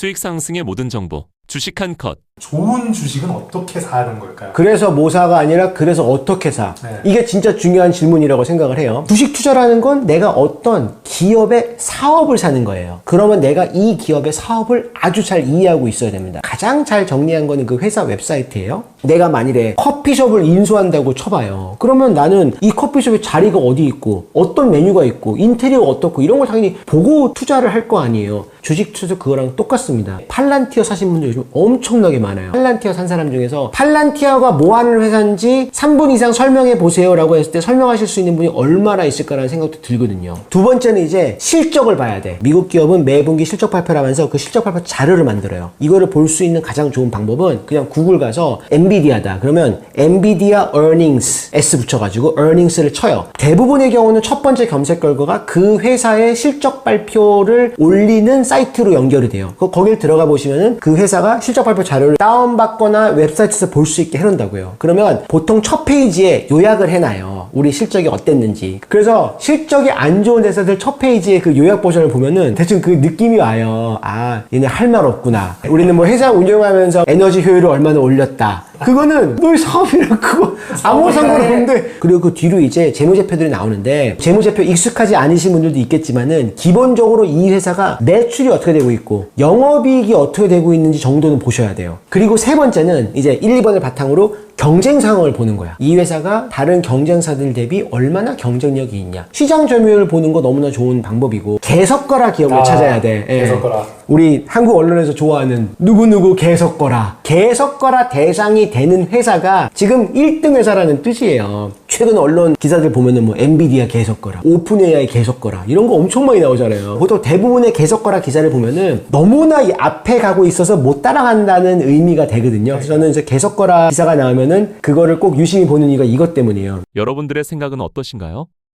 수익 상승의 모든 정보. 주식 한 컷. 좋은 주식은 어떻게 사는 걸까요? 그래서 모사가 아니라 그래서 어떻게 사? 네. 이게 진짜 중요한 질문이라고 생각을 해요. 주식 투자라는 건 내가 어떤 기업의 사업을 사는 거예요. 그러면 내가 이 기업의 사업을 아주 잘 이해하고 있어야 됩니다. 가장 잘 정리한 거는 그 회사 웹사이트예요. 내가 만일에 커피숍을 인수한다고 쳐봐요. 그러면 나는 이 커피숍의 자리가 어디 있고 어떤 메뉴가 있고 인테리어가 어떻고 이런 걸 당연히 보고 투자를 할 거 아니에요. 주식 투자 그거랑 똑같습니다. 팔란티어 사신 분들 요즘 엄청나게 많아요. 팔란티어 산 사람 중에서 팔란티어가 뭐 하는 회사인지 3분 이상 설명해 보세요라고 했을 때 설명하실 수 있는 분이 얼마나 있을까라는 생각도 들거든요. 두 번째는 이제 실적을 봐야 돼. 미국 기업은 매분기 실적 발표를 하면서 그 실적 발표 자료를 만들어요. 이거를 볼 수 있는 가장 좋은 방법은 그냥 구글 가서 엔비디아다. 그러면 엔비디아 earnings S 붙여가지고 earnings를 쳐요. 대부분의 경우는 첫 번째 검색 결과가 그 회사의 실적 발표를 올리는 사이트 로 연결이 돼요. 그 거길 들어가 보시면은 그 회사가 실적 발표 자료를 다운받거나 웹사이트에서 볼 수 있게 해놓는다고요. 그러면 보통 첫 페이지에 요약을 해놔요. 우리 실적이 어땠는지. 그래서 실적이 안 좋은 회사들 첫 페이지에 그 요약 버전을 보면은 대충 그 느낌이 와요. 아, 얘네 할 말 없구나. 우리는 뭐 회사 운영하면서 에너지 효율을 얼마나 올렸다. 그거는 너희 사업이랑 그거 아무 상관없는데 그리고 그 뒤로 이제 재무제표들이 나오는데 재무제표 익숙하지 않으신 분들도 있겠지만은 기본적으로 이 회사가 매출이 어떻게 되고 있고 영업이익이 어떻게 되고 있는지 정도는 보셔야 돼요. 그리고 세 번째는 이제 1, 2번을 바탕으로 경쟁 상황을 보는 거야. 이 회사가 다른 경쟁사들 대비 얼마나 경쟁력이 있냐. 시장 점유율을 보는 거 너무나 좋은 방법이고 개석거라 기업을 아, 찾아야 돼. 예. 개석거라. 우리 한국 언론에서 좋아하는 누구누구 개석거라. 개석거라 대상이 되는 회사가 지금 1등 회사라는 뜻이에요. 최근 언론 기사들 보면은 뭐 엔비디아 개석거라, 오픈 AI 개석거라 이런 거 엄청 많이 나오잖아요. 보통 대부분의 개석거라 기사를 보면은 너무나 이 앞에 가고 있어서 못 따라간다는 의미가 되거든요. 그래서 저는 이제 개석거라 기사가 나오면은 그거를 꼭 유심히 보는 이유가 이것 때문이에요. 여러분들의 생각은 어떠신가요?